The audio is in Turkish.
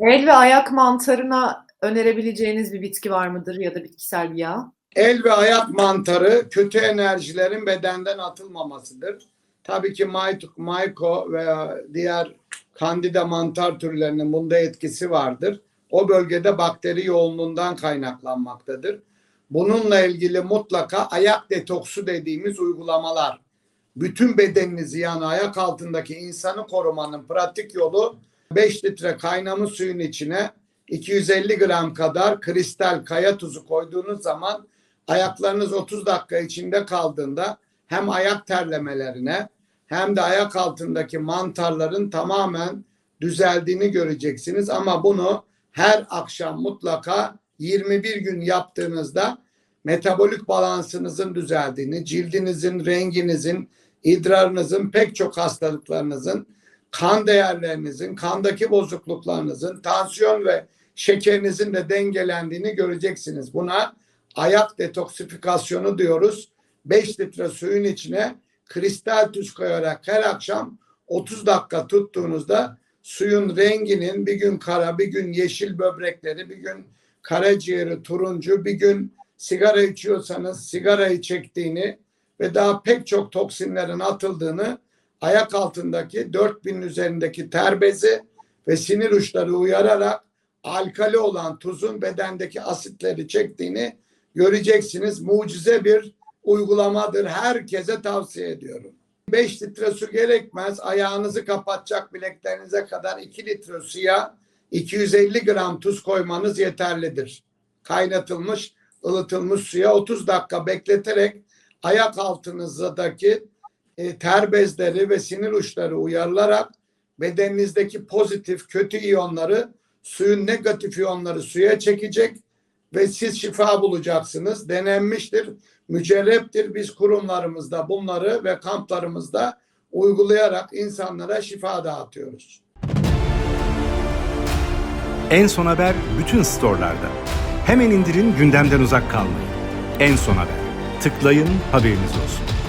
El ve ayak mantarına önerebileceğiniz bir bitki var mıdır ya da bitkisel bir yağ? El ve ayak mantarı kötü enerjilerin bedenden atılmamasıdır. Tabii ki may- mayko veya diğer kandida mantar türlerinin bunda etkisi vardır. O bölgede bakteri yoğunluğundan kaynaklanmaktadır. Bununla ilgili mutlaka ayak detoksu dediğimiz uygulamalar. Bütün bedeninizi yani ayak altındaki insanı korumanın pratik yolu 5 litre kaynamış suyun içine 250 gram kadar kristal kaya tuzu koyduğunuz zaman ayaklarınız 30 dakika içinde kaldığında hem ayak terlemelerine hem de ayak altındaki mantarların tamamen düzeldiğini göreceksiniz. Ama bunu her akşam mutlaka 21 gün yaptığınızda metabolik balansınızın düzeldiğini, cildinizin, renginizin, idrarınızın, pek çok hastalıklarınızın, kan değerlerinizin, kandaki bozukluklarınızın, tansiyon ve şekerinizin de dengelendiğini göreceksiniz. Buna ayak detoksifikasyonu diyoruz. 5 litre suyun içine kristal tuz koyarak her akşam 30 dakika tuttuğunuzda suyun renginin bir gün kara, bir gün yeşil böbrekleri, bir gün karaciğeri turuncu, bir gün sigara içiyorsanız sigarayı çektiğini ve daha pek çok toksinlerin atıldığını ayak altındaki 4000 üzerindeki ter bezi ve sinir uçları uyararak alkali olan tuzun bedendeki asitleri çektiğini göreceksiniz. Mucize bir uygulamadır. Herkese tavsiye ediyorum. 5 litre su gerekmez. Ayağınızı kapatacak bileklerinize kadar 2 litre suya 250 gram tuz koymanız yeterlidir. Kaynatılmış, ılıtılmış suya 30 dakika bekleterek ayak altınızdaki e, ter bezleri ve sinir uçları uyarılarak bedeninizdeki pozitif kötü iyonları suyun negatif iyonları suya çekecek ve siz şifa bulacaksınız. Denenmiştir, mücerreptir. Biz kurumlarımızda bunları ve kamplarımızda uygulayarak insanlara şifa dağıtıyoruz. En Son Haber bütün storelarda. Hemen indirin gündemden uzak kalmayın. En Son Haber. Tıklayın haberiniz olsun.